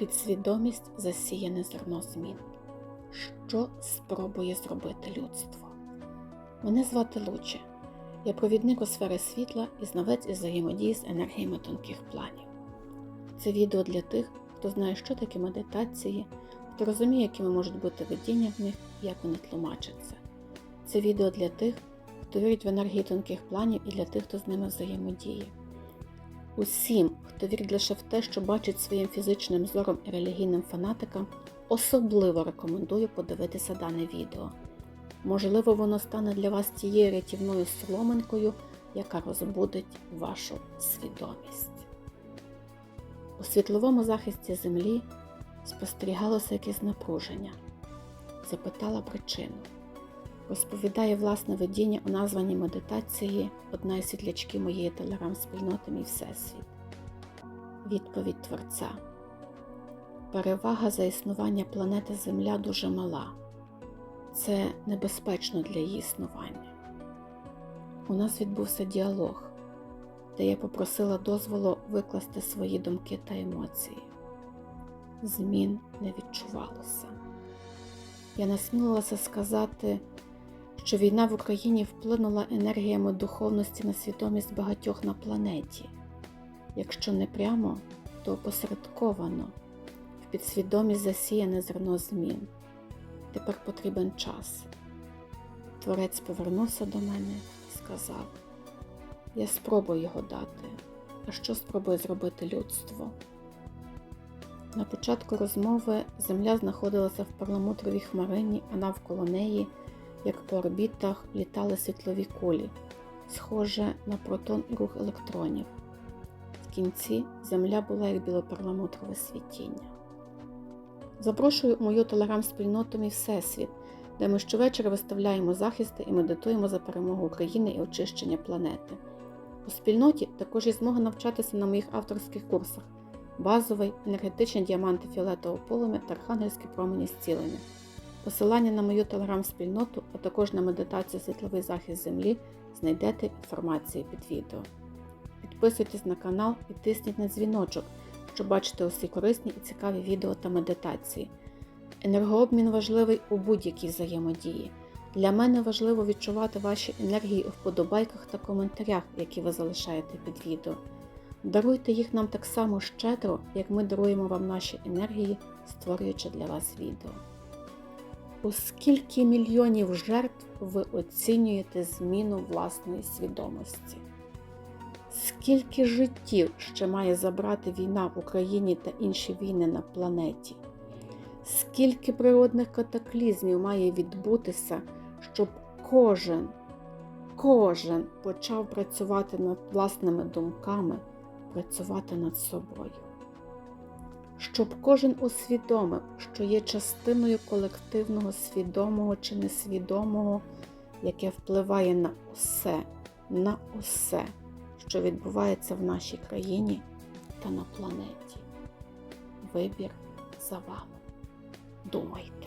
Підсвідомість засіяне зерно змін. Що спробує зробити людство? Мене звати Луче. Я провідник у сфери світла і знавець із взаємодії з енергіями тонких планів. Це відео для тих, хто знає, що таке медитації, хто розуміє, якими можуть бути видіння в них і як вони тлумачаться. Це відео для тих, хто вірить в енергії тонких планів і для тих, хто з ними взаємодіє. Усім, хто вірить лише в те, що бачить своїм фізичним зором і релігійним фанатикам, особливо рекомендую подивитися дане відео. Можливо, воно стане для вас тією рятівною соломинкою, яка розбудить вашу свідомість. У світловому захисті землі спостерігалося якесь напруження. Запитала причину. Розповідає власне видіння у названій медитації одна із світлячків моєї телеграм-спільноти Мій Всесвіт. Відповідь Творця. Перевага за існування планети Земля дуже мала. Це небезпечно для її існування. У нас відбувся діалог, де я попросила дозволу викласти свої думки та емоції. Змін не відчувалося. Я насмілилася сказати, що війна в Україні вплинула енергіями духовності на свідомість багатьох на планеті. Якщо не прямо, то опосередковано в підсвідомість засіяне зерно змін. Тепер потрібен час. Творець повернувся до мене і сказав: Я спробую його дати, а що спробує зробити людство? На початку розмови Земля знаходилася в перламутровій хмарині, а навколо неї, як по орбітах, літали світлові кулі, схоже на протон і рух електронів. В кінці Земля була як білоперламутрове світіння. Запрошую мою телеграм-спільноту Мій Всесвіт, де ми щовечора виставляємо захисти і медитуємо за перемогу України і очищення планети. У спільноті також є змога навчатися на моїх авторських курсах базовий, енергетичні діаманти фіолетового полум'я та архангельські промені зцілення. Посилання на мою телеграм-спільноту, а також на медитацію Світловий захист Землі знайдете в інформації під відео. Підписуйтесь на канал і тисніть на дзвіночок, щоб бачити усі корисні і цікаві відео та медитації. Енергообмін важливий у будь-якій взаємодії. Для мене важливо відчувати ваші енергії у вподобайках та коментарях, які ви залишаєте під відео. Даруйте їх нам так само щедро, як ми даруємо вам наші енергії, створюючи для вас відео. У скільки мільйонів жертв ви оцінюєте зміну власної свідомості? Скільки життів ще має забрати війна в Україні та інші війни на планеті? Скільки природних катаклізмів має відбутися, щоб кожен, кожен почав працювати над власними думками, працювати над собою? Щоб кожен усвідомив, що є частиною колективного свідомого чи несвідомого, яке впливає на усе, на усе, що відбувається в нашій країні та на планеті. Вибір за вами. Думайте.